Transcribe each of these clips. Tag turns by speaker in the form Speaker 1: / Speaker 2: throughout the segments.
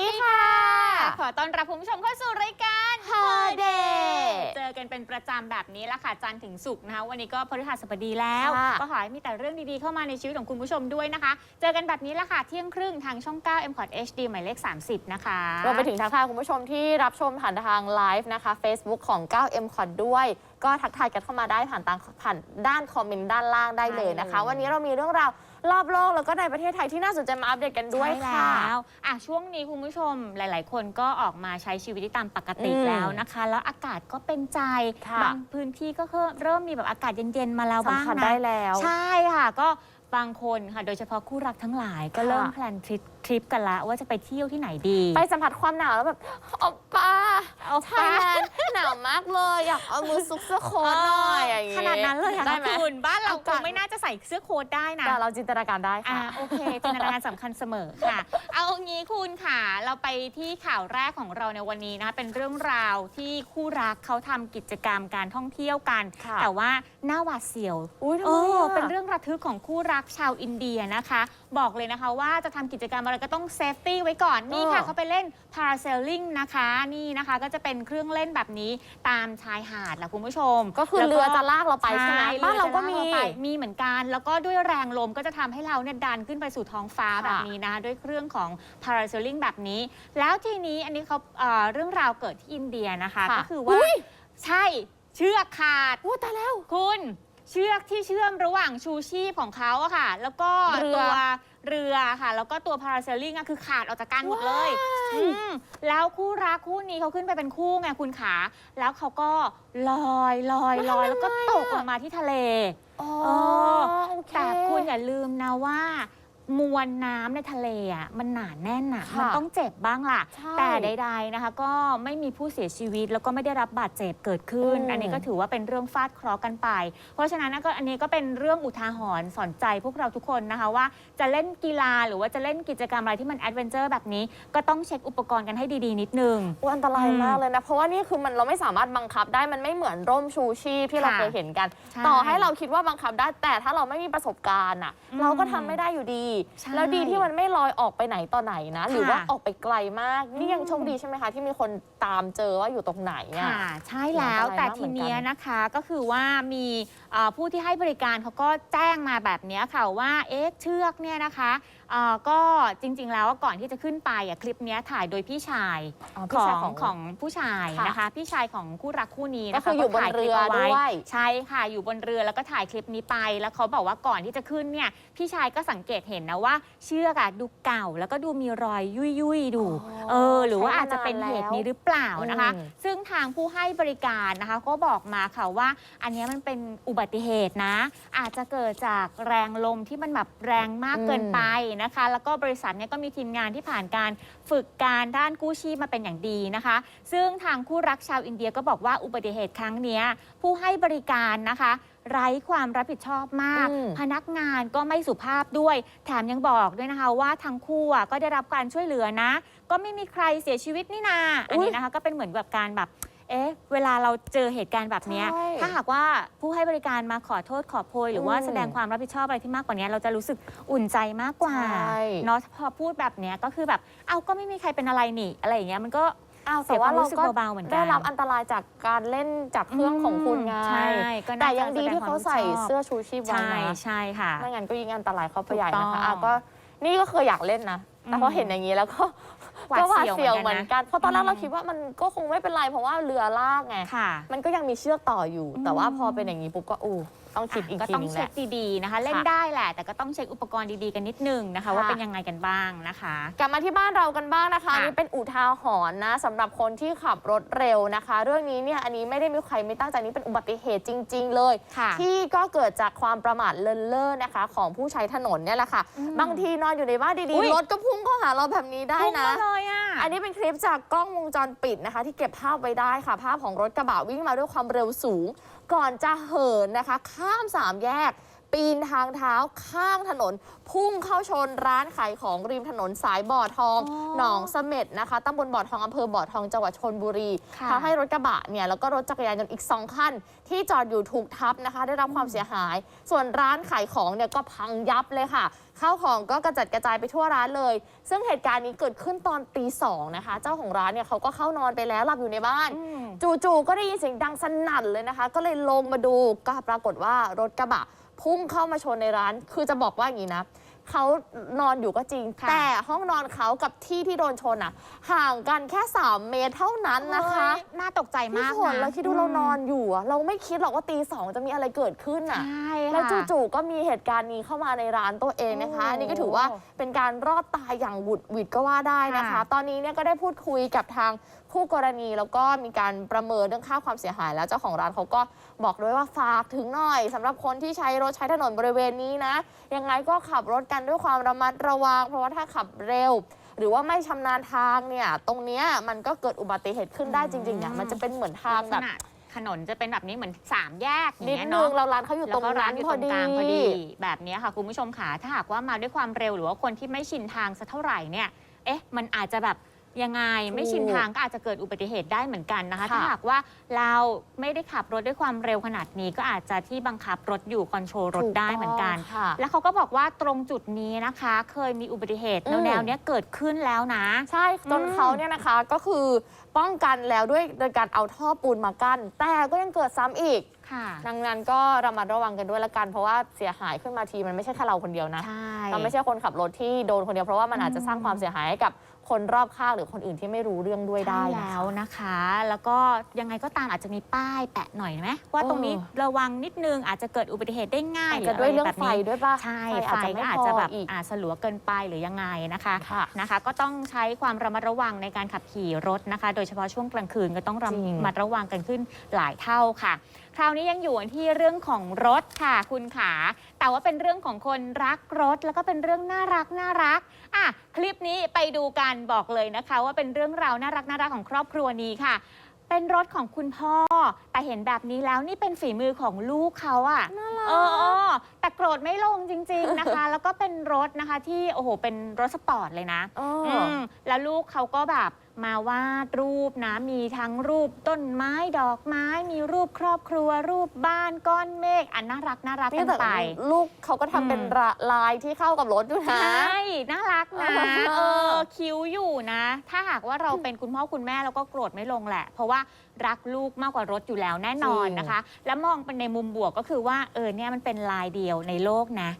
Speaker 1: ดีค่ะ ขอต้อนรับผู้ชมเข้าสู่รายการ
Speaker 2: Her Day
Speaker 1: เจอกันเป็นประจำแบบนี้ละค่ะจันทร์ถึงศุกร์นะคะ วันนี้ก็พฤหัสบดีแล้ว
Speaker 2: ค่ะ
Speaker 1: ก็ขอให้มีแต่เรื่องดีๆเข้ามาในชีวิตของคุณผู้ชมด้วยนะคะ เจอกันแบบนี้ละค่ะ เที่ยงครึ่งทางช่อง 9 m c o t HD หมายเลข 30 นะคะ
Speaker 2: รวมไปถึงทักทายคุณผู้ชมที่รับชมผ่านทางไลฟ์นะคะ Facebook ของ 9M c o n ด้วย ก็ทักทายกันเข้ามาได้ผ่านทางผ่านด้านคอมเมนต์ด้านล่างได้เลยนะคะ วันนี้เรามีเรื่องราวรอบโลกแล้วก็ในประเทศไทยที่น่าสนใจมาอัปเดตกันด้วย
Speaker 1: ใช่
Speaker 2: ค่ะ
Speaker 1: แล้วอะช่วงนี้คุณผู้ชมหลาย ๆ คนก็ออกมาใช้ชีวิตที่ตามปกติ
Speaker 2: อืม
Speaker 1: แล้วนะคะ แล้วอากาศก็เป็นใจ
Speaker 2: ค่ะ
Speaker 1: บางพื้นที่ก็เริ่มมีแบบอากาศเย็นๆมาแล้วบ้าง
Speaker 2: สัมผัส
Speaker 1: นะ
Speaker 2: ได้แล้ว
Speaker 1: ใช่ค่ะ ก็บางคนค่ะ โดยเฉพาะคู่รักทั้งหลายก็
Speaker 2: ค่ะ
Speaker 1: เริ่มแพลนทริป ทริปกันละว่าจะไปเที่ยวที่ไหนดี
Speaker 2: ไปสัมผัสความหนาวแล้วแบบโอป้า
Speaker 1: เอา
Speaker 2: ไทยแลนด์หนาวมากเลยอยากเอามือซุกเสื้อโค้ทหน่อยอย่างงี้
Speaker 1: ขนาดนั้นเลยเหรอ
Speaker 2: ได้
Speaker 1: คะ
Speaker 2: ไหม
Speaker 1: คุณบ้านเรา
Speaker 2: อา
Speaker 1: ค
Speaker 2: กาศ
Speaker 1: งไม่น่าจะใส่เสื้อโค้ทได้นะ
Speaker 2: แต่เราจินตนาการได้
Speaker 1: อ่า
Speaker 2: ค่ะ
Speaker 1: โอเคจินตนาการสำคัญเสมอค่ะ เอางี้คุณค่ะ เราไปที่ข่าวแรกของเราในวันนี้นะคะเป็นเรื่องราวที่คู่รักเขาทำกิจกรรมการท่องเที่ยวกัน
Speaker 2: ค่ะ
Speaker 1: แต่ว่าหน้าหวาดเสียว
Speaker 2: อุ้ยทำ
Speaker 1: โอ้
Speaker 2: ไมอะ
Speaker 1: เป็นเรื่องระทึกของคู่รักชาวอินเดียนะคะ บอกเลยนะคะ ว่าจะทำกิจกรรมอะไรก็ต้องเซฟตี้ไว้ก่อนนี่ค่ะ
Speaker 2: เออ
Speaker 1: เขาไปเล่นพาราเซลลิงนะคะนี่นะคะก็จะเป็นเครื่องเล่นแบบนี้ตามชายหาดแหละคุณผู้ชม
Speaker 2: ก็คือ
Speaker 1: แล้ว
Speaker 2: เรือจะลากเราไปใช่ไหมบ้านเราก็มี
Speaker 1: อจะลไปมีเหมือนกัน แล้วก็ด้วยแรงลมก็จะทำให้เราเนี่ยดันขึ้นไปสู่ท้องฟ้า
Speaker 2: ค่ะ
Speaker 1: แบบนี้นะคะด้วยเครื่องของ parasailing แบบนี้ แล้วทีนี้อันนี้เขาเอ่อเรื่องราวเกิดที่อินเดียนะคะ
Speaker 2: ค่ะ
Speaker 1: ก็คือว่า
Speaker 2: อุ๊ย
Speaker 1: ใช่เชือกขาด
Speaker 2: อู้ตายแล้ว
Speaker 1: คุณ เชือกที่เชื่อมระหว่างชูชีพของเขาอะค่ะ แล้วก็
Speaker 2: เรือ
Speaker 1: ตัวเรือค่ะ แล้วก็ตัวพาราเซลลิงอะคือขาดออกจากกันหมดเลย
Speaker 2: ว้าย
Speaker 1: อืมแล้วคู่รักคู่นี้เขาขึ้นไปเป็นคู่ไงคุณขา แล้วเขาก็ลอยลอยลอยแล้วก็ตกลงมาที่ทะเล
Speaker 2: อ๋อ
Speaker 1: เออ
Speaker 2: โอเค
Speaker 1: แต่คุณอย่าลืมนะว่า มวลน้ำในทะเลอะมันหนาแน่นอะ
Speaker 2: ค่ะ
Speaker 1: มันต้องเจ็บบ้างล่ะ
Speaker 2: ใช่
Speaker 1: แต่ใดๆนะคะ ก็ไม่มีผู้เสียชีวิตแล้วก็ไม่ได้รับบาดเจ็บเกิดขึ้น
Speaker 2: อืม
Speaker 1: อันนี้ก็ถือว่าเป็นเรื่องฟาดเคราะห์กันไป เพราะฉะนั้นนะก็อันนี้ก็เป็นเรื่องอุทาหรณ์สอนใจพวกเราทุกคนนะคะว่าจะเล่นกีฬาหรือว่าจะเล่นกิจกรรมอะไรที่มันแอดเวนเจอร์แบบนี้ก็ต้องเช็คอุปกรณ์กันให้ดีๆ นิดนึง
Speaker 2: อุ๊ยอันตราย
Speaker 1: อืม
Speaker 2: มากเลยนะ เพราะว่านี่คือมันเราไม่สามารถบังคับได้มันไม่เหมือนร่มชูชีพที่เรา
Speaker 1: ค่ะ
Speaker 2: เคยเห็นกัน
Speaker 1: ใช่
Speaker 2: ต่อให้เราคิดว่าบังคับได้แต่ถ้าเราไม่มีประสบการณ์อะ
Speaker 1: อืม
Speaker 2: เราก็ทำไม่ได้อยู่ดี
Speaker 1: ใช่
Speaker 2: แล้วดีที่มันไม่ลอยออกไปไหนต่อไหนนะ หรือว่า
Speaker 1: ค่ะ
Speaker 2: ออกไปไกลมาก นี่ยัง
Speaker 1: อืม
Speaker 2: โชคดีใช่ไหมคะ ที่มีคนตามเจอว่าอยู่ตรงไหนอะ
Speaker 1: ค่ะ ใช่แล้ว
Speaker 2: อันตราย
Speaker 1: แต่
Speaker 2: มากเหมื
Speaker 1: ที
Speaker 2: อนกัน
Speaker 1: เนี้ยนะคะก็คือว่ามีเอ่อ ผู้ที่ให้บริการเขาก็แจ้งมาแบบเนี้ยค่ะว่าเอ๊ะเชือกเนี่ยนะคะเอ่อก็จริง ๆ แล้วก่อนที่จะขึ้นไปอะคลิปเนี้ยถ่ายโดยพี่ชาย
Speaker 2: อ๋อ
Speaker 1: ข
Speaker 2: พี่
Speaker 1: อ
Speaker 2: ชาย
Speaker 1: ง
Speaker 2: ของ
Speaker 1: ของผู้ชาย
Speaker 2: ค่ะ
Speaker 1: นะคะพี่ชายของคู่รักคู่นี้
Speaker 2: ก็
Speaker 1: นะคะ
Speaker 2: คืออยู่บน
Speaker 1: ถ่าค
Speaker 2: เรื
Speaker 1: ลิป
Speaker 2: อ
Speaker 1: เอาไว้
Speaker 2: ด้วย
Speaker 1: ใช่ค่ะอยู่บนเรือแล้วก็ถ่ายคลิปนี้ไป แล้วเขาบอกว่าก่อนที่จะขึ้นเนี่ยพี่ชายก็สังเกตเห็นนะว่า เชือกอะดูเก่าแล้วก็ดูมีรอยยุ่ยยุ่ยๆดู
Speaker 2: อ๋อ
Speaker 1: เออหรือว่า
Speaker 2: ใช้มา
Speaker 1: อาจจะเป็นเหตุนี้หรือเปล่านะคะ
Speaker 2: อืม
Speaker 1: ซึ่งทางผู้ให้บริการนะคะ ก็บอกมาค่ะว่าอันเนี้ยมันเป็นอุบัติเหตุนะ อาจจะเกิดจากแรงลมที่มันแบบแรงมากเกินไปนะคะ แล้วก็บริษัทเนี้ยก็มีทีมงานที่ผ่านการฝึกการด้านกู้ชีพมาเป็นอย่างดีนะคะ ซึ่งทางคู่รักชาวอินเดียก็บอกว่าอุบัติเหตุครั้งเนี้ยผู้ให้บริการนะคะไร้ความรับผิดชอบมาก
Speaker 2: อืม
Speaker 1: พนักงานก็ไม่สุภาพด้วย แถมยังบอกด้วยนะคะว่าทั้งคู่อะก็ได้รับการช่วยเหลือนะ ก็ไม่มีใครเสียชีวิตนี่นา อันนี้นะคะก็เป็นเหมือนแบบการแบบ เอ๊ะ เวลาเราเจอเหตุการณ์แบบเนี้ย
Speaker 2: ใช่
Speaker 1: ถ้าหากว่าผู้ให้บริการมาขอโทษขอโพย หรือว่า
Speaker 2: อืม
Speaker 1: แสดงความรับผิดชอบอะไรที่มากกว่านี้เราจะรู้สึกอุ่นใจมากกว่า
Speaker 2: ใช่
Speaker 1: เนาะพอพูดแบบเนี้ยก็คือแบบเอาก็ไม่มีใครเป็นอะไรนี่อะไรอย่างเงี้ยมันก็
Speaker 2: อ้าว
Speaker 1: เสี
Speaker 2: แต่
Speaker 1: ยคาม
Speaker 2: ว่าวเรา
Speaker 1: รู้สึก
Speaker 2: ก็
Speaker 1: เบาๆเหมือนกัน
Speaker 2: ได้รับอันตรายจากการเล่นจากเครื่องของคุณไง
Speaker 1: ใช่ก็น่า
Speaker 2: แต่
Speaker 1: จะ
Speaker 2: ยังดีที่เขาใส่เสื้อชูชีพไว้
Speaker 1: ใช่
Speaker 2: นะ
Speaker 1: ใช่ค่ะ
Speaker 2: ไม่งั้นก็ยิ่งอันตรายเข้าไป
Speaker 1: ถูก
Speaker 2: ใหญ่นะคะ
Speaker 1: ต้อง
Speaker 2: อะก็นี่ก็เคยอยากเล่นนะ แต่พอเห็นอย่างนี้แล้วก็
Speaker 1: หวาด
Speaker 2: ก็หวาด
Speaker 1: เสี
Speaker 2: เสี
Speaker 1: ย
Speaker 2: ยวว
Speaker 1: เห
Speaker 2: เห
Speaker 1: มื
Speaker 2: มื
Speaker 1: อ
Speaker 2: อนน
Speaker 1: กั
Speaker 2: กันนเพราะตอนแร
Speaker 1: อื
Speaker 2: ก
Speaker 1: ม
Speaker 2: เราคิดว่ามันก็คงไม่เป็นไรเพราะว่าเรือลากไง
Speaker 1: ค่ะ
Speaker 2: มันก็ยังมีเชือกต่ออยู่
Speaker 1: อืม
Speaker 2: แต่ว่าพอเป็นอย่างนี้ปุ๊บก็อู้ ต้องคิดอีก
Speaker 1: ก็
Speaker 2: ที
Speaker 1: ต้อง
Speaker 2: นึงแห
Speaker 1: เช็ค
Speaker 2: ละ
Speaker 1: ดีๆนะคะ เล่น
Speaker 2: ค่ะ
Speaker 1: ได้แหละ แต่ก็ต้องเช็คอุปกรณ์ดีๆกันนิดนึงนะคะ
Speaker 2: ค่ะ
Speaker 1: ว่าเป็นยังไงกันบ้างนะคะ
Speaker 2: กลับมาที่บ้านเรากันบ้างนะคะ
Speaker 1: ค่ะ
Speaker 2: อันนี่เป็นอุทาหรณ์นะสำหรับคนที่ขับรถเร็วนะคะ เรื่องนี้เนี่ยอันนี้ไม่ได้มีใครไม่ตั้งใจนี่เป็นอุบัติเหตุจริง ๆ เลย
Speaker 1: ค่ะ
Speaker 2: ที่ก็เกิดจากความประมาทเลินเล่อนะคะ ของผู้ใช้ถนนเนี่ยแหละค่ะ
Speaker 1: อืม
Speaker 2: บางทีนอนอยู่ในบ้านดี
Speaker 1: อุ๊ย
Speaker 2: ๆรถก็พุ่งเข้าหาเราแบบนี้ได้
Speaker 1: พุ่ง
Speaker 2: นะ
Speaker 1: มาเลยอะ
Speaker 2: อันนี้เป็นคลิปจากกล้องวงจรปิดนะคะ ที่เก็บภาพไว้ได้ค่ะ ภาพของรถกระบะวิ่งมาด้วยความเร็วสูง ก่อนจะเหินนะคะ ข้ามสามแยก ปีนทางเท้าข้างถนน พุ่งเข้าชนร้านขายของริมถนนสายบ่อทอง
Speaker 1: อ๋อ
Speaker 2: หนองเสม็ดนะคะตำบลบ่อทองอำเภอบ่อทองจังหวัดชนบุรี
Speaker 1: ค่ะ
Speaker 2: ทำให้รถกระบะเนี่ยแล้วก็รถจักรยานยนต์อีก 2 คัน ที่จอดอยู่ถูกทับนะคะ ได้รับความเสียหาย ส่วนร้านขายของเนี่ยก็พังยับเลยค่ะข้าวของก็กระจัดกระจายไปทั่วร้านเลย ซึ่งเหตุการณ์นี้เกิดขึ้นตอนตีสองนะคะ เจ้าของร้านเนี่ยเขาก็เข้านอนไปแล้วหลับอยู่ในบ้าน
Speaker 1: อืม
Speaker 2: จู่ๆ ก็ได้ยินเสียงดังสนั่นเลยนะคะ ก็เลยลงมาดูก็ปรากฏว่ารถกระบะ พุ่งเข้ามาชนในร้าน คือจะบอกว่าอย่างนี้นะเขานอนอยู่ก็จริง
Speaker 1: ค่ะ
Speaker 2: แต่ห้องนอนเขากับที่ที่โดนชนอะ ห่างกันแค่ 3 เมตรเท่านั้นนะคะ
Speaker 1: เฮ้ยน่าตกใจ
Speaker 2: พี่
Speaker 1: มาก
Speaker 2: ฝน
Speaker 1: นะ
Speaker 2: เราคิดดูเรานอนอยู่อะเราไม่คิดหรอกว่าตีสองจะมีอะไรเกิดขึ้น
Speaker 1: ใช
Speaker 2: อะ่แล้ว
Speaker 1: ค่ะ
Speaker 2: จู่ๆก็มีเหตุการณ์นี้เข้ามาในร้านตัวเองนะคะ
Speaker 1: โอ้
Speaker 2: อันนี้ก็ถือว่าเป็นการรอดตายอย่างหวุดหวิดก็ว่าได้นะคะ
Speaker 1: ค่ะ
Speaker 2: ตอนนี้เนี่ยก็ได้พูดคุยกับทาง คู่กรณีแล้วก็มีการประเมินเรื่องค่าความเสียหาย แล้วเจ้าของร้านเขาก็บอกด้วยว่าฝากถึงหน่อยสำหรับคนที่ใช้รถใช้ถนนบริเวณนี้นะยังไงก็ขับรถกันด้วยความระมัดระวัง เพราะว่าถ้าขับเร็ว หรือว่าไม่ชำนาญทางเนี่ยตรงเนี้ยมันก็เกิดอุบัติเหตุขึ้นได้จริงๆอะมันจะเป็นเหมือนทาง
Speaker 1: ลักษ
Speaker 2: แบบ
Speaker 1: ณะถนนจะเป็นแบบนี้เหมือนสามแยกอย่าง
Speaker 2: นิด
Speaker 1: เงี้ย
Speaker 2: นึ
Speaker 1: เนาะ
Speaker 2: งเราร้านเขาอยู่ต
Speaker 1: แล้
Speaker 2: ร
Speaker 1: ว
Speaker 2: ง
Speaker 1: ก็ร้า
Speaker 2: นั้นน
Speaker 1: อยู่
Speaker 2: พ
Speaker 1: ต
Speaker 2: อ
Speaker 1: รง
Speaker 2: ดี
Speaker 1: กลางพอดี แบบเนี้ยค่ะคุณผู้ชมค่ะถ้าหากว่ามาด้วยความเร็วหรือว่าคนที่ไม่ชินทางสักเท่าไหร่เนี่ย เอ๊ะ มันอาจจะแบบ ยังไงไม่ชินทางก็อาจจะเกิดอุบัติเหตุได้เหมือนกันนะคะ
Speaker 2: ค่ะ
Speaker 1: ถ้าหากว่าเราไม่ได้ขับรถด้วยความเร็วขนาดนี้ก็อาจจะที่บังคับรถอยู่คอนโทรลรถได้เหมือนกัน
Speaker 2: ถูต้องค่ะ
Speaker 1: แล้วเขาก็บอกว่าตรงจุดนี้นะคะ เคยมีอุบัติเหตุ
Speaker 2: อืม
Speaker 1: แนวๆเนี้ยเกิดขึ้นแล้วนะ
Speaker 2: ใช่จน
Speaker 1: อืม
Speaker 2: เขาเนี่ยนะคะก็คือป้องกันแล้วด้วยโดยการเอาท่อปูนมากั้นแต่ก็ยังเกิดซ้ำอีก
Speaker 1: ค่ะ
Speaker 2: ดังนั้นก็ระมัดระวังกันด้วยละกัน เพราะว่าเสียหายขึ้นมาทีมันไม่ใช่แค่เราคนเดียวนะ
Speaker 1: ใช่
Speaker 2: เราไม่ใช่คนขับรถที่โดนคนเดียวเพราะว่ามันอาจจะสร้างความเสียหายให้กับ คนรอบข้างหรือคนอื่นที่ไม่รู้เรื่องด้วยได้
Speaker 1: ใช่
Speaker 2: นะ
Speaker 1: แล้ว
Speaker 2: คะ
Speaker 1: นะคะ แล้วก็ยังไงก็ตามอาจจะมีป้ายแปะหน่อยไหมว่าตรงนี้
Speaker 2: เออ
Speaker 1: ระวังนิดนึงอาจจะเกิดอุบัติเหตุได้ง่าย
Speaker 2: อาจ
Speaker 1: ห
Speaker 2: จะด้วยเรื่องะ
Speaker 1: แบบ
Speaker 2: ไฟ
Speaker 1: นี้
Speaker 2: ด้วยป่ะ
Speaker 1: ใช่
Speaker 2: ไฟ
Speaker 1: ไฟ
Speaker 2: อาจจะ
Speaker 1: ก็
Speaker 2: ไม่
Speaker 1: อาจ
Speaker 2: พ
Speaker 1: จะ
Speaker 2: อ
Speaker 1: แบบ
Speaker 2: อีก
Speaker 1: อาจสลัวเกินไปหรือยังไงนะคะ
Speaker 2: ค่ะ
Speaker 1: นะคะ ก็ต้องใช้ความระมัดระวังในการขับขี่รถนะคะ โดยเฉพาะช่วงกลางคืนก็ต้องระ
Speaker 2: จริง
Speaker 1: มัดระวังกันขึ้นหลายเท่าค่ะ คราวนี้ยังอยู่ที่เรื่องของรถค่ะคุณขา แต่ว่าเป็นเรื่องของคนรักรถ แล้วก็เป็นเรื่องน่ารักน่ารักอะคลิปนี้ไปดูกันบอกเลยนะคะ ว่าเป็นเรื่องราวน่ารักน่ารักของครอบครัวนี้ค่ะ เป็นรถของคุณพ่อ แต่เห็นแบบนี้แล้วนี่เป็นฝีมือของลูกเขาอะ
Speaker 2: น่ารัก
Speaker 1: เออเออแต่โกรธไม่ลงจริง ๆนะคะ แล้วก็เป็นรถนะคะที่โอ้โหเป็นรถสปอร์ตเลยนะ
Speaker 2: เออ
Speaker 1: อืมแล้วลูกเขาก็แบบ มาวาดรูปนะ มีทั้งรูปต้นไม้ดอกไม้ มีรูปครอบครัว รูปบ้านก้อนเมฆอันน่ารักน่ารัก
Speaker 2: นี่
Speaker 1: กัน
Speaker 2: แต่
Speaker 1: ไป
Speaker 2: ลูกเขาก็ทำเป็น
Speaker 1: อืม
Speaker 2: ระลายที่เข้ากับรถด้วย
Speaker 1: ใช
Speaker 2: นะ่
Speaker 1: น่ารักนะ
Speaker 2: เออ
Speaker 1: เออ คิ้วอยู่นะ ถ้าหากว่าเราเป็นคุณพ่อคุณแม่เราก็โกรธไม่ลงแหละ เพราะว่า รักลูกมากกว่ารถอยู่แล้วแน่นอนนะคะ แล้วมองเป็นในมุมบวกก็คือว่าเออเนี่ยมันเป็นลายเดียวในโลกนะ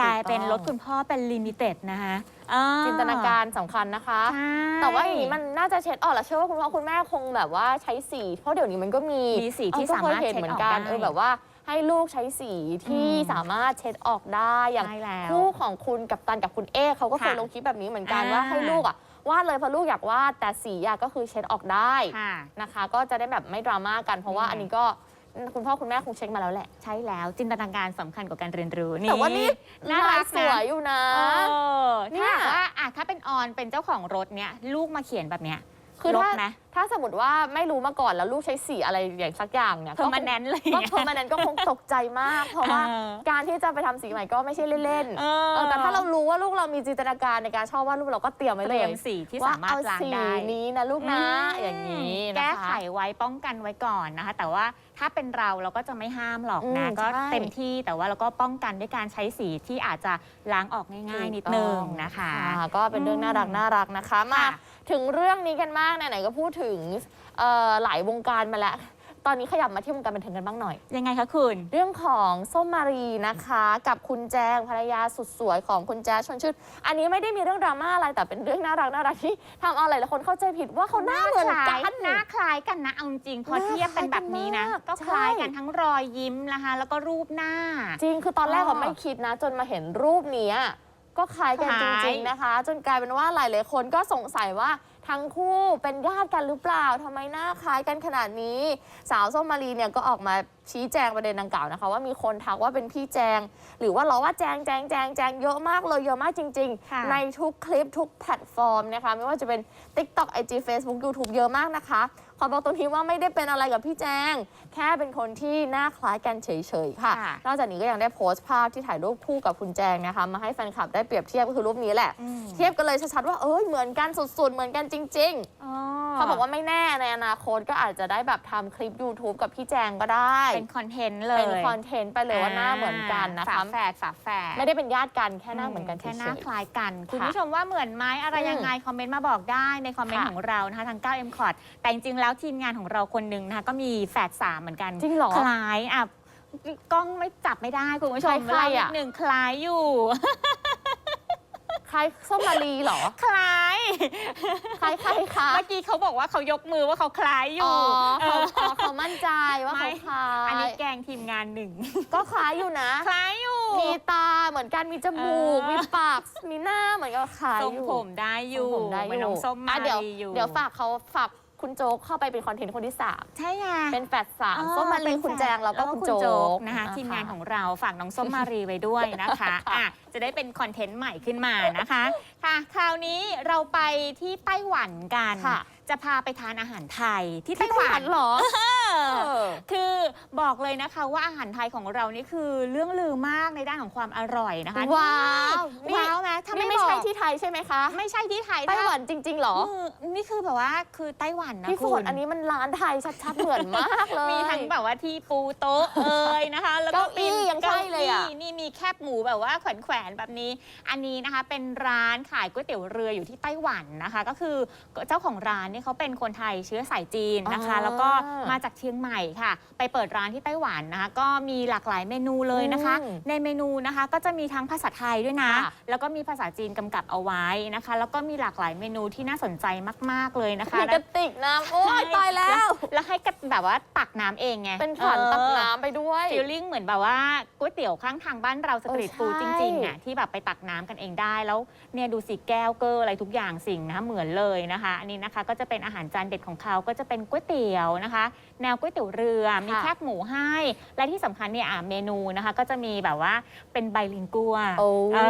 Speaker 1: กลายเป็นรถคุณพ่อเป็นลิมิเต็ดนะคะเออ
Speaker 2: จินตนาการสำคัญนะคะ
Speaker 1: ใช่
Speaker 2: แต่ว่าอย่างนี้มันน่าจะเช็ดออกแล้วเชื่อว่าคุณพ่อคุณแม่คงแบบว่าใช้สีเพราะเดี๋ยวนี้มันก็มี
Speaker 1: มีสีที่
Speaker 2: เออก็
Speaker 1: สามารถ
Speaker 2: คยเห็น
Speaker 1: เช็ด
Speaker 2: เหมือ
Speaker 1: อนอก
Speaker 2: กัน
Speaker 1: ได้
Speaker 2: เออแบบว่าให้ลูกใช้สีที่
Speaker 1: อืม
Speaker 2: สามารถเช็ดออกได้อย่าง
Speaker 1: ใช่แล้ว
Speaker 2: คู่ของคุณกับตันกับคุณเอเขาก็เคย
Speaker 1: ค่ะ
Speaker 2: ลงคลิปแบบนี้เหมือนกัน
Speaker 1: อ่า
Speaker 2: ว่าให้ลูกอะ วาดเลยเพราะลูกอยากวาดแต่สีอะก็คือเช็ดออกได้
Speaker 1: ค่ะ
Speaker 2: นะคะ ก็จะได้แบบไม่ดราม่ากัน เพราะว่า
Speaker 1: นี่ไง
Speaker 2: อันนี้ก็คุณพ่อคุณแม่คงเช็คมาแล้วแหละ
Speaker 1: ใช่แล้วจินตนาการสำคัญกว่าการเรียนรู้
Speaker 2: แต่ว่านี่
Speaker 1: น่ารัก
Speaker 2: ส
Speaker 1: นะ
Speaker 2: วยอยู่นะ
Speaker 1: เออ
Speaker 2: เนี่
Speaker 1: ถ้ายหากว่าอะถ้าเป็นออนเป็นเจ้าของรถเนี่ยลูกมาเขียนแบบเนี้ย
Speaker 2: คือ
Speaker 1: ลบ
Speaker 2: ถ้า
Speaker 1: ไหม
Speaker 2: ถ้าสมมติว่าไม่รู้มาก่อนแล้วลูกใช้สีอะไรอย่างสักอย่างเนี่ย
Speaker 1: เพอร์มาแนนต์เลย
Speaker 2: ก็เพอร์มาแนนก็คงตกใจมาก เพราะว่า
Speaker 1: เออ
Speaker 2: การที่จะไปทำสีใหม่ก็ไม่ใช่เล่น
Speaker 1: เอ
Speaker 2: ๆ
Speaker 1: อ
Speaker 2: เออแต่ถ้าเรารู้ว่าลูกเรามีจินตนาการในการชอบว่าดรูปเราก็เตรียมไว้
Speaker 1: เต
Speaker 2: เล
Speaker 1: รี
Speaker 2: ย
Speaker 1: ยมสีที่
Speaker 2: ว่า
Speaker 1: สามารถ
Speaker 2: เอา
Speaker 1: ล้าง
Speaker 2: สี
Speaker 1: ได้
Speaker 2: นี้นะลูกนะ
Speaker 1: ม
Speaker 2: อย่างนี้นะคะ
Speaker 1: แก้ไขไว้ป้องกันไว้ก่อนนะคะ แต่ว่าถ้าเป็นเราเราก็จะไม่ห้ามหรอกนะ
Speaker 2: อืม
Speaker 1: ก็
Speaker 2: ใช่
Speaker 1: เต็มที่แต่ว่าเราก็ป้องกันด้วยการใช้สีที่อาจจะล้างออกง่าย ๆ นิดนึงนะคะ
Speaker 2: อ่าก็เป็นเรื่องน่ารัก
Speaker 1: อืม
Speaker 2: น่ารักนะคะมา
Speaker 1: ค่ะ
Speaker 2: ถึงเรื่องนี้กันมากไหนๆก็พูดถึงเอ่อหลายวงการมาแล้วตอนนี้ขยับมาที่วงการบันเทิงกันบ้างหน่อย
Speaker 1: ยังไงคะคุณ
Speaker 2: เรื่องของส้มมารีนะคะ กับคุณแจงภรรยาสุดสวยของคุณแจ๊สชวนชื่นอันนี้ไม่ได้มีเรื่องดราม่าอะไรแต่เป็นเรื่องน่ารักน่ารักที่ทำเอาหลายๆคนเข้าใจผิดว่าเขาหน้าเหมือน
Speaker 1: ค
Speaker 2: กั
Speaker 1: ล้าย
Speaker 2: น
Speaker 1: หน้าคล้ายกันนะเอาจริงๆพอ
Speaker 2: หน้า
Speaker 1: เทียบกันแบบนี้นะ
Speaker 2: คล้ายกันมากใช่
Speaker 1: ก็คล้ายกันทั้งรอยยิ้มนะคะ แล้วก็รูปหน้า
Speaker 2: จริงคือตอนแรก
Speaker 1: อ๋
Speaker 2: ก็
Speaker 1: อ
Speaker 2: ไม่คิดนะ จนมาเห็นรูปเนี้ย ก็คล้ายกัน
Speaker 1: ค
Speaker 2: จ
Speaker 1: ล้าย
Speaker 2: ริงๆนะคะ จนกลายเป็นว่าหลายๆคนก็สงสัยว่าทั้งคู่เป็นญาติกันหรือเปล่าทำไมหน้าคล้ายกันขนาดนี้ สาวส้มมารีเนี่ยก็ออกมาชี้แจงประเด็นดังกล่าวนะคะ ว่ามีคนทักว่าเป็นพี่แจง หรือว่าล้อว่าแจงแจงแจงแจงเยอะมากเลยเยอะมากจริง
Speaker 1: ค่ะ
Speaker 2: ๆในทุกคลิปทุกแพลตฟอร์มนะคะ ไม่ว่าจะเป็น TikTok IG Facebook YouTube เยอะมากนะคะ ขอบอกตรงนี้ว่าไม่ได้เป็นอะไรกับพี่แจง แค่เป็นคนที่หน้าคล้ายกันเฉยๆค่ะ
Speaker 1: ค่ะ
Speaker 2: นอกจากนี้ก็ยังได้โพสต์ภาพที่ถ่ายรูปคู่กับคุณแจงนะคะ มาให้แฟนคลับได้เปรียบเทียบก็คือรูปนี้แหละ
Speaker 1: อืม
Speaker 2: เทียบกันเลยชัดๆว่าเอ้ยเหมือนกันสุดๆ เหมือนกันจริง
Speaker 1: อ๋อ
Speaker 2: ๆเขาบอกว่าไม่แน่ในอนาคตก็อาจจะได้แบบทำคลิป YouTube กับพี่แจงก็ได้
Speaker 1: เป็นคอนเทนต์เลย
Speaker 2: เป็นคอนเทนต์ไปเลยว่าหน้าเหมือนกันนะ
Speaker 1: ฝา
Speaker 2: คะ
Speaker 1: แฝดฝาแฝด
Speaker 2: ไม่ได้เป็นญาติกันแค่หน้าเหมือนกัน
Speaker 1: แค่ห
Speaker 2: เฉ
Speaker 1: น้ายคล้ายกัน คุณ
Speaker 2: ค่ะ
Speaker 1: ผู้ชมว่าเหมือนไหมอะไร
Speaker 2: อืม
Speaker 1: ยังไง คอมเมนต์มาบอกได้ในคอมเมนต์
Speaker 2: ค่ะ
Speaker 1: ของเรานะคะทาง 9M c o t แต่จริงๆแล้วทีมงานของเราคนหนึ่งนะคะก็มีแฝดสามเหมือนกัน
Speaker 2: จริงเหรอ
Speaker 1: คล้ายอะกล้องไม่จับไม่ได้คุณผู้ชม
Speaker 2: ใครๆ
Speaker 1: เล่านิ
Speaker 2: อะ
Speaker 1: ดหนึ่งคล้ายอยู่
Speaker 2: ใครส้มมารีเหรอ
Speaker 1: คล้าย
Speaker 2: ใครใครคะ
Speaker 1: เมื่อกี้เขาบอกว่าเขายกมือว่าเขาคล้ายอยู่
Speaker 2: อ๋อเขา
Speaker 1: เออ
Speaker 2: อ๋อเขามั่นใจว่า
Speaker 1: ไม่
Speaker 2: เขาคล้าย
Speaker 1: อันนี้แกงทีมงานหนึ่ง
Speaker 2: ก็คล้ายอยู่นะ
Speaker 1: คล้ายอยู่
Speaker 2: มีตาเหมือนกันมีจมูก
Speaker 1: เออ
Speaker 2: มีปาก มีหน้าเหมือนกับคล้าย
Speaker 1: ทรง
Speaker 2: อยู่
Speaker 1: ผมได้อยู่
Speaker 2: ทรงผมได้อ
Speaker 1: เหมือนน้
Speaker 2: ยู่
Speaker 1: องส้มมา
Speaker 2: อะเดี๋ยว
Speaker 1: รีอยู่
Speaker 2: เดี๋ยวฝากเขาฝาก คุณโจ๊กเข้าไปเป็นคอนเทนต์คนที่สาม
Speaker 1: ใช่ไง
Speaker 2: เป็นแฟดสาม
Speaker 1: อ๋อ
Speaker 2: ส้มมารี
Speaker 1: เป็น
Speaker 2: คุณแจงแล้วก็คุณโจ๊ก
Speaker 1: นะคะทีมงานของเราฝากน้องส้มมารีไว้ด้วยนะคะอะจะได้เป็นคอนเทนต์ใหม่ขึ้นมานะคะค่ะคราวนี้เราไปที่ไต้หวันกัน
Speaker 2: ค่ะ
Speaker 1: จะพาไปทานอาหารไทยที่
Speaker 2: ที่
Speaker 1: ไต้
Speaker 2: ไต้
Speaker 1: ห
Speaker 2: ห
Speaker 1: วั
Speaker 2: วันนเหรอ
Speaker 1: เออ
Speaker 2: เออ
Speaker 1: คือบอกเลยนะคะว่าอาหารไทยของเรานี่คือเรื่องลือมากในด้านของความอร่อยนะคะ
Speaker 2: ว้าว
Speaker 1: นี่ว้าวไหมถ้า
Speaker 2: นี่
Speaker 1: ไม่
Speaker 2: ไม่
Speaker 1: บอ
Speaker 2: ใช่
Speaker 1: ก
Speaker 2: ที่ไทยใช่ไหมคะ
Speaker 1: ไม่ใช่ที่ไทย
Speaker 2: ไต้
Speaker 1: ถ้า
Speaker 2: หวันจริงๆเหรอ
Speaker 1: เออนี่คือแบบว่าคือไต้หวันนะ
Speaker 2: พี่ฝ
Speaker 1: คุ
Speaker 2: น
Speaker 1: ณ
Speaker 2: อันนี้มันร้านไทยชัดๆเหมือนมากเลย
Speaker 1: มีทั้งแบบว่าที่ปูโต๊ะเอ่ยนะคะ แล้วก็
Speaker 2: เก้าอี้ยังใช่เลยอะ
Speaker 1: ก้าอี้นี่มีแคบหมูแบบว่าแขวนๆแบบนี้ อันนี้นะคะเป็นร้านขายก๋วยเตี๋ยวเรืออยู่ที่ไต้หวันนะคะ ก็คือเจ้าของร้านเนี่ยเขาเป็นคนไทยเชื้อสายจีนนะคะ
Speaker 2: อ๋อ
Speaker 1: แล้วก็มาจากเชียงใหม่ค่ะ ไปเปิดร้านที่ไต้หวันนะคะ ก็มีหลากหลายเมนูเลยนะคะ
Speaker 2: อืม
Speaker 1: ในเมนูนะคะ ก็จะมีทั้งภาษาไทยด้วยนะ
Speaker 2: ค่ะ
Speaker 1: แล้วก็มีภาษาจีนกำกับเอาไว้นะคะ แล้วก็มีหลากหลายเมนูที่น่าสนใจมาก ๆเลยนะคะ
Speaker 2: มีกระติกน้ำโอ้ยตายแล้ว
Speaker 1: แล้วให้กับแบบว่าตักน้ำเองไง
Speaker 2: เป็นขันตัก
Speaker 1: เออ
Speaker 2: น้ำไปด้วย
Speaker 1: ฟีลลิ่งเหมือนแบบว่าก๋วยเตี๋ยวข้างทางบ้านเราสตรีท
Speaker 2: เออ
Speaker 1: ฟู้ดจ
Speaker 2: ใช่
Speaker 1: ริงๆอะที่แบบไปตักน้ำกันเองได้แล้วเนี่ยดูสิแก้วเกอร์อะไรทุกอย่างสิ่งนะเหมือนเลยนะคะ อันนี้นะคะก็จะเป็นอาหารจานเด็ดของเขาก็จะเป็นก๋วยเตี๋ยวนะคะ แนวก๋วยเตี๋ยวเรือมี
Speaker 2: ค่ะ
Speaker 1: แคบหมูให้ และที่สำคัญเนี่ยอะเมนูนะคะ ก็จะมีแบบว่าเป็นไบลิงกัว
Speaker 2: โอ้
Speaker 1: เอ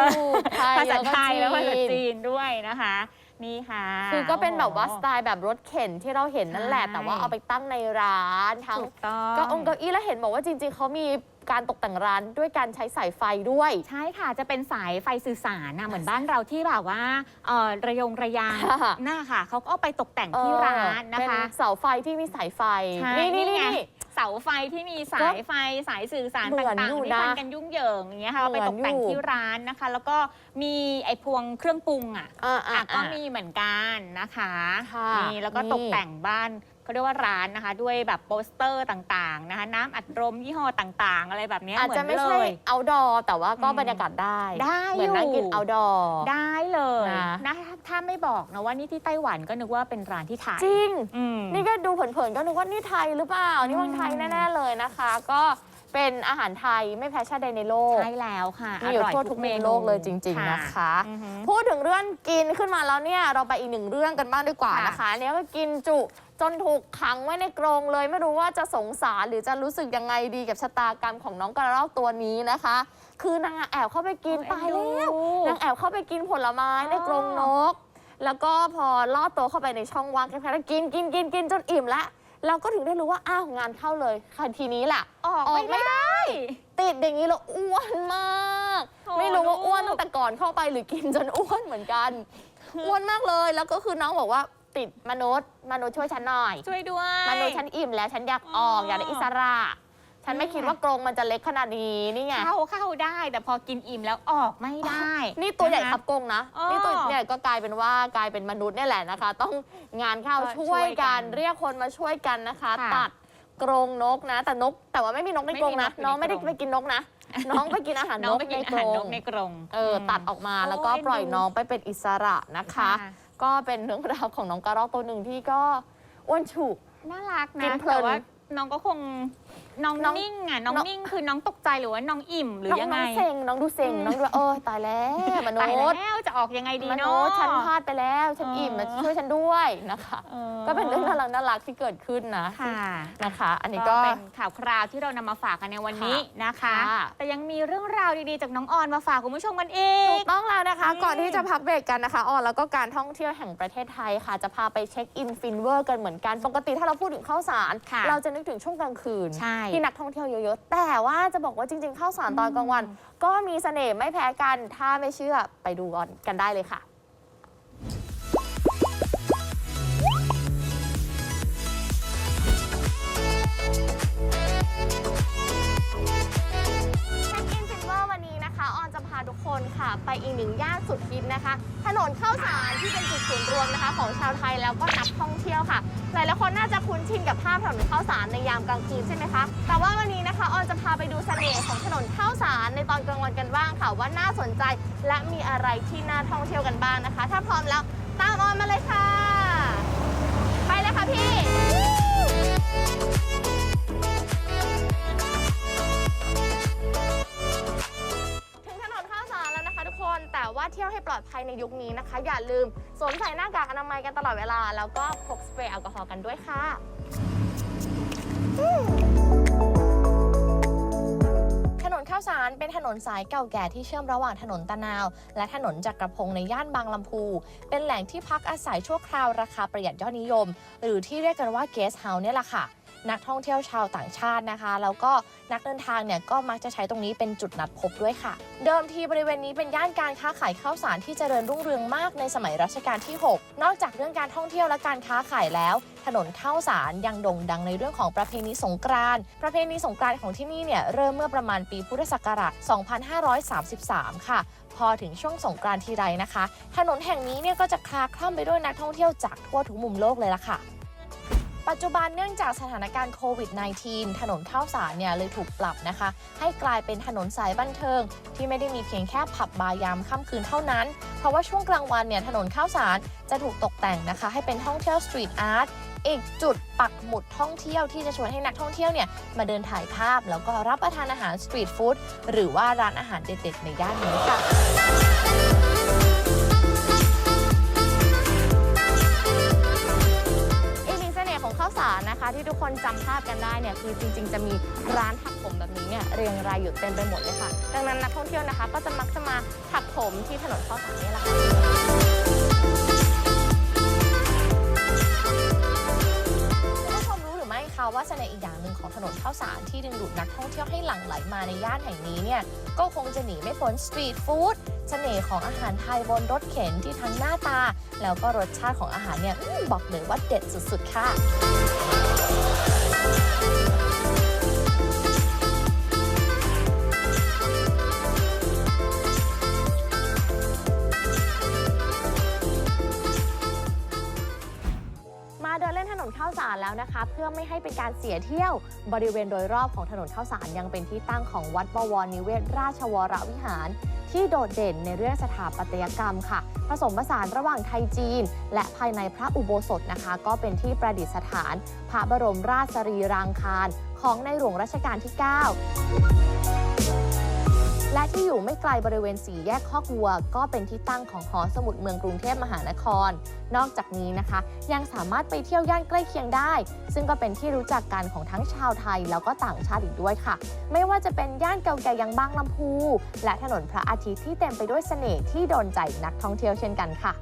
Speaker 1: อ
Speaker 2: ไทย
Speaker 1: ภาษาไทยแล้วภาษา
Speaker 2: จีน
Speaker 1: จีนด้วยนะคะ นี่ค่ะ
Speaker 2: คือก็เป็นแบบว่า
Speaker 1: โอ้
Speaker 2: ส
Speaker 1: โห
Speaker 2: ไตล์แบบรถเข็นที่เราเห็นนั่นแหละ
Speaker 1: ใช่
Speaker 2: แต่ว่าเอาไปตั้งในร้านทั้ง
Speaker 1: ถูกต้อง
Speaker 2: เก็องค์เก้าอี้แล้วเห็นบอกว่าจริง ๆเขามี การตกแต่งร้านด้วยการใช้สายไฟด้วย
Speaker 1: ใช่ค่ะจะเป็นสายไฟสื่อสารนะเหมือนบ้านเราที่แบบว่าเอ่อระยงระยาง
Speaker 2: ค่ะ
Speaker 1: น่าค่ะเขาก็เอาไปตกแต่งที่ร้านนะ
Speaker 2: เป็น
Speaker 1: คะ
Speaker 2: เสาไฟที่มีสายไฟ
Speaker 1: ใช่
Speaker 2: นี่นี่
Speaker 1: นี่ไง
Speaker 2: นี่
Speaker 1: เสาไฟที่มีสายไฟสายสื่อสาร
Speaker 2: เหมือน
Speaker 1: ต่าง
Speaker 2: อยู่
Speaker 1: ๆที่
Speaker 2: นะ
Speaker 1: พันกันยุ่งเหยิงอย่างเงี้ยค่ะเอาไป
Speaker 2: เหมื
Speaker 1: ต
Speaker 2: อน
Speaker 1: กแต่ง
Speaker 2: อยู่
Speaker 1: ที่ร้านนะคะ แล้วก็มีไอ้พวงเครื่องปรุงอะ
Speaker 2: อ่า
Speaker 1: อะ
Speaker 2: อ่า
Speaker 1: ก็มีเหมือนกันนะคะ
Speaker 2: ค่ะ
Speaker 1: นี่แล้วก็
Speaker 2: นี่
Speaker 1: ตกแต่งบ้าน เขาเรียกว่าร้านนะคะ ด้วยแบบโปสเตอร์ต่างๆนะคะน้ำอัดลมยี่ห้อต่างๆ อะไรแบบเนี้ย
Speaker 2: อาจ
Speaker 1: เหมือ
Speaker 2: จะ
Speaker 1: น
Speaker 2: ไม่
Speaker 1: เล
Speaker 2: ใช่
Speaker 1: ย
Speaker 2: เอาดอแต่ว่าก็
Speaker 1: อืม
Speaker 2: บรรยากาศได้
Speaker 1: ได้
Speaker 2: เหมือนนั่งกิน
Speaker 1: อยู่
Speaker 2: เอาดอ
Speaker 1: ได้เลย
Speaker 2: นะ
Speaker 1: นะถ้าไม่บอกนะว่านี่ที่ไต้หวันก็นึกว่าเป็นร้านที่ไทย
Speaker 2: จริง
Speaker 1: อืม
Speaker 2: นี่ก็ดูเผินๆก็นึกว่านี่ไทยหรือเปล่า นี่เมืองไทยแน่ๆเลยนะคะ ก็ เป็นอาหารไทยไม่แพ้ชาติใดในโลก
Speaker 1: ใช่แล้วค่ะ
Speaker 2: มีอยู่
Speaker 1: ร่
Speaker 2: ทั่วทุกมุมโลกเลยจริง ๆ นะคะ
Speaker 1: อือหือ
Speaker 2: พูดถึงเรื่องกินขึ้นมาแล้วเนี่ย เราไปอีกหนึ่งเรื่องกันบ้างดีกว่า
Speaker 1: ค่ะ
Speaker 2: นะคะอันนี้ก็กินจุจนถูกขังไว้ในกรงเลย ไม่รู้ว่าจะสงสารหรือจะรู้สึกยังไงดีกับชะตากรรมของน้องกระรอกตัวนี้นะคะ คือนางแอบเข้าไปกิน
Speaker 1: โอ้
Speaker 2: ตาย
Speaker 1: เอ็นดู
Speaker 2: แล้วนางแอบเข้าไปกินผลไม้ในกรงนก แล้วก็พอลอดตัวเข้าไปในช่องว่างแคบๆกินกินกินกินจนอิ่มแล้ว เราก็ถึงได้รู้ว่า อ้าว งานเข้าเลยค่ะทีนี้แหละ
Speaker 1: ออก
Speaker 2: ออก
Speaker 1: ไม่
Speaker 2: ไม่
Speaker 1: ได้
Speaker 2: ติดอย่างนี้แล้วอ้วนมาก
Speaker 1: โถ
Speaker 2: ไม่รู้ว่า
Speaker 1: ลูก
Speaker 2: อ้วนตั้งแต่ก่อนเข้าไปหรือกินจนอ้วนเหมือนกัน อ้วนมากเลยแล้วก็คือน้องบอกว่าติดมนุษย์มนุษย์ช่วยฉันหน่อย
Speaker 1: ช่วยด้วย
Speaker 2: มนุษย์ฉันอิ่มแล้วฉันอยากออก
Speaker 1: อ๋ออ
Speaker 2: อยากได้อิสระ ฉันไม่คิดว่ากรงมันจะเล็กขนาดนี้นี่ไง
Speaker 1: เข้าเข้าได้ แต่พอกินอิ่มแล้วออกไม่ได้
Speaker 2: นี่ตัวใหญ่
Speaker 1: นะคะ
Speaker 2: ขับกรงนะ
Speaker 1: อ๋อ
Speaker 2: นี่ตัวเนี่ยก็กลายเป็นว่ากลายเป็นมนุษย์เนี่ยแหละนะคะ ต้องงานเข้า
Speaker 1: ก็
Speaker 2: ช่วย
Speaker 1: ช่วยกั
Speaker 2: กัน
Speaker 1: น
Speaker 2: เรียกคนมาช่วยกันนะคะ
Speaker 1: ค่ะ
Speaker 2: ตัดกรงนกนะ แต่นก แต่ว่าไม่มีนกในกรงนะ
Speaker 1: ไม่มีนกอยู่ใน
Speaker 2: น้องไม่ได้
Speaker 1: กรง
Speaker 2: ไปกินนกนะ น้องไปกินอาหาร
Speaker 1: น้
Speaker 2: น
Speaker 1: อง
Speaker 2: ก
Speaker 1: ไปกิน
Speaker 2: ใน
Speaker 1: อากหาร
Speaker 2: ร
Speaker 1: น
Speaker 2: ง
Speaker 1: กในกรง
Speaker 2: เอออ
Speaker 1: ม
Speaker 2: ตัดออกมาแล้วก็
Speaker 1: โอ้ย
Speaker 2: ปล่อย
Speaker 1: เอ็นดู
Speaker 2: น้องไปเป็นอิสระนะคะ
Speaker 1: ค่ะ
Speaker 2: ก็เป็นเรื่องราวของน้องกระรอกตัวหนึ่งที่ก็อ้วนฉุก
Speaker 1: น่ารัก
Speaker 2: กิ
Speaker 1: นะ
Speaker 2: นเพลิน
Speaker 1: แต่ว่าน้องก็คง น้อง
Speaker 2: น้อง
Speaker 1: นิ่งอะน้อง
Speaker 2: น้อง
Speaker 1: นิ่งคือน้องตกใจหรือว่าน้องอิ่มหรือ
Speaker 2: น้อง
Speaker 1: ยัง
Speaker 2: น้
Speaker 1: ไง
Speaker 2: องเซ็งน้องดูเซ็ง
Speaker 1: อืม
Speaker 2: น้องดูเออตายแล้วมนุ
Speaker 1: ตาย
Speaker 2: ษย์
Speaker 1: แล้วจะออกยังไงดี
Speaker 2: มนุ
Speaker 1: เนาะ
Speaker 2: ษย์ฉันพลาดไปแล้วฉันอิ่ม
Speaker 1: เออ
Speaker 2: มาช่วยฉันด้วยนะคะ
Speaker 1: ออ
Speaker 2: ก็เป็นเรื่องน่ารักน่ารักที่เกิดขึ้นนะ
Speaker 1: ค่ะ
Speaker 2: นะคะ อันนี้
Speaker 1: ก็
Speaker 2: ก็
Speaker 1: เป็นข่าวคราวที่เรานำมาฝากกันในวันนี้นะคะ
Speaker 2: ค่ะ
Speaker 1: แต่ยังมีเรื่องราวดีๆจากน้องออนมาฝากคุณผู้ชมกันอี
Speaker 2: ถู
Speaker 1: ก
Speaker 2: กต้องแล้วนะคะ
Speaker 1: อืม
Speaker 2: ก่อนที่จะพักเบรกกันนะคะออนแล้วก็การท่องเที่ยวแห่งประเทศไทยค่ะ จะพาไปเช็คอินฟินเวอร์กันเหมือนกัน ปกติถ้าเราพูดถึงข้าวสาร
Speaker 1: ค่ะ
Speaker 2: เราจะนึกถึงช่วงกลางคืน
Speaker 1: ใช่
Speaker 2: ที่นักท่องเที่ยวเยอะๆ แต่ว่าจะบอกว่าจริง ๆ ข้าวสารตอนกลางวัน ก็มีเสน่ห์ไม่แพ้กัน ถ้าไม่เชื่อไปดูกันได้เลยค่ะเช็คอินฟินเวอร์วันนี้นะคะออนจะพาทุกคนค่ะไปอีกหนึ่งย่านสุดฮิตนะคะ ถนนข้าวสารที่เป็นจุดศูนย์รวมนะคะ ของชาวไทยแล้วก็นักท่องเที่ยวค่ะ หลายๆคนน่าจะคุ้นชินกับภาพถนนข้าวสารในยามกลางคืนใช่ไหมคะ แต่ว่าวันนี้นะคะออนจะพาไปดูเสน่ห์ของถนนข้าวสารในตอนกลางวันกันบ้างค่ะ ว่าน่าสนใจและมีอะไรที่น่าท่องเที่ยวกันบ้างนะคะ ถ้าพร้อมแล้วตามออนมาเลยค่ะ ไปเลยค่ะพี่ถึงถนนข้าสารแล้วนะคะทุกคนแต่ว่าเที่ยวให้ปลอดภัยในยุคนี้นะคะ อย่าลืมสวมใส่หน้ากากอนามัยกันตลอดเวลา แล้วก็พกสเปรย์แอลกอฮอล์กันด้วยค่ะ ถนนข้าวสารเป็นถนนสายเก่าแก่ที่เชื่อมระหว่างถนนตะนาว และถนนจักรพงศ์ในย่านบางลำพู เป็นแหล่งที่พักอาศัยชั่วคราวราคาประหยัดยอดนิยม หรือที่เรียกกันว่าเกสเฮาส์เนี่ยแหละค่ะ นักท่องเที่ยวชาวต่างชาตินะคะ แล้วก็นักเดินทางเนี่ยก็มักจะใช้ตรงนี้เป็นจุดนัดพบด้วยค่ะ เดิมทีบริเวณนี้เป็นย่านการค้าขายข้าวสารที่เจริญรุ่งเรืองมากในสมัยรัชกาลที่ 6 นอกจากเรื่องการท่องเที่ยวและการค้าขายแล้ว ถนนข้าวสารยังโด่งดังในเรื่องของประเพณีสงกรานต์ประเพณีสงกรานต์ของที่นี่เนี่ยเริ่มเมื่อประมาณปีพุทธศักราช 2533 ค่ะพอถึงช่วงสงกรานต์ทีไรนะคะ ถนนแห่งนี้เนี่ยก็จะคลาคล่ำไปด้วยนักท่องเที่ยวจากทั่วทุกมุมโลกเลยล่ะค่ะ ปัจจุบันเนื่องจากสถานการณ์โควิด -19 ถนนข้าวสารเนี่ยเลยถูกปรับนะคะ ให้กลายเป็นถนนสายบันเทิง ที่ไม่ได้มีเพียงแค่ผับบาร์ยามค่ำคืนเท่านั้น เพราะว่าช่วงกลางวันเนี่ยถนนข้าวสารจะถูกตกแต่งนะคะ ให้เป็นท่องเที่ยวสตรีทอาร์ตอีกจุดปักหมุดท่องเที่ยวที่จะชวนให้นักท่องเที่ยวเนี่ยมาเดินถ่ายภาพ แล้วก็รับประทานอาหารสตรีทฟู้ดหรือว่าร้านอาหารเด็ดๆในย่านนี้ค่ะานะคะ ที่ทุกคนจำภาพกันได้เนี่ยคือจริง ๆ จะมีร้านถักผมแบบนี้เนี่ยเรียงรายอยู่เต็มไปหมดเลยค่ะ ดังนั้นนักท่องเที่ยวนะคะ ก็จะมักจะมาถักผมที่ถนนข้าวสารนี่แหละค่ะคุณผู้ชมรู้หรือไม่คะว่าเสน่ห์อีกอย่างหนึ่งของถนนข้าวสารที่ดึงดูดนักท่องเที่ยวให้หลั่งไหลมาในย่านแห่งนี้เนี่ยก็คงจะหนีไม่พ้นสตรีทฟู้ด เสน่ห์ของอาหารไทยบนรถเข็นที่ทั้งหน้าตา แล้วก็รสชาติของอาหารเนี่ยบอกเลยว่าเด็ดสุดๆ ค่ะมาเดินเล่นถนนข้าวสารแล้วนะคะ เพื่อไม่ให้เป็นการเสียเที่ยวบริเวณโดยรอบของถนนข้าวสารยังเป็นที่ตั้งของวัดบวรนิเวศราชวรวิหาร ที่โดดเด่นในเรื่องสถาปัตยกรรมค่ะ ผสมผสานระหว่างไทยจีน และภายในพระอุโบสถนะคะ ก็เป็นที่ประดิษฐาน พระบรมราชสรีรางคาร ของในหลวงรัชกาลที่ 9 ที่อยู่ไม่ไกลบริเวณสี่แยกคอกวัว ก็เป็นที่ตั้งของหอสมุดเมืองกรุงเทพมหานคร นอกจากนี้นะคะ ยังสามารถไปเที่ยวย่านใกล้เคียงได้ ซึ่งก็เป็นที่รู้จักกันของทั้งชาวไทยแล้วก็ต่างชาติอีกด้วยค่ะ ไม่ว่าจะเป็นย่านเก่าแก่อย่างบางลำพู และถนนพระอาทิตย์ที่เต็มไปด้วยเสน่ห์ที่โดนใจนักท่องเที่ยวเช่นกันค่ะ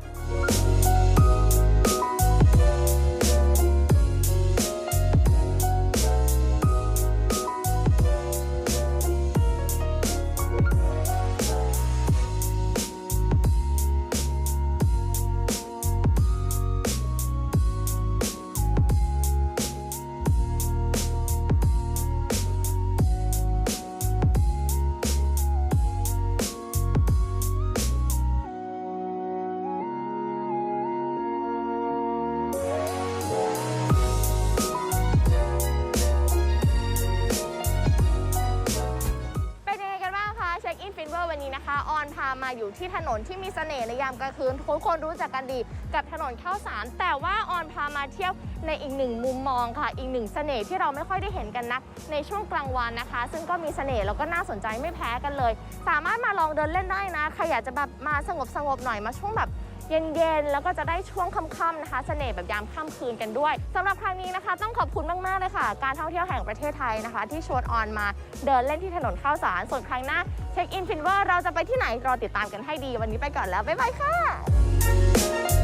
Speaker 2: อยู่ที่ถนนที่มีเสน่ห์ในยามกลางคืนทุกคนรู้จักกันดีกับถนนข้าวสาร แต่ว่าออนพามาเที่ยวในอีกหนึ่งมุมมองค่ะ อีกหนึ่งเสน่ห์ที่เราไม่ค่อยได้เห็นกันนักในช่วงกลางวันนะคะ ซึ่งก็มีเสน่ห์แล้วก็น่าสนใจไม่แพ้กันเลย สามารถมาลองเดินเล่นได้นะใครอยากจะแบบมาสงบสงบหน่อยมาช่วงแบบ เย็นๆ แล้วก็จะได้ช่วงค่ำๆนะคะเสน่ห์แบบยามค่ำคืนกันด้วยสำหรับครั้งนี้นะคะ ต้องขอบคุณมากๆเลยค่ะ การท่องเที่ยวแห่งประเทศไทยนะคะ ที่ชวนออนมาเดินเล่นที่ถนนข้าวสารส่วนครั้งหน้าเช็คอินฟินว่าเราจะไปที่ไหนรอติดตามกันให้ดี วันนี้ไปก่อนแล้วบ๊ายบายค่ะ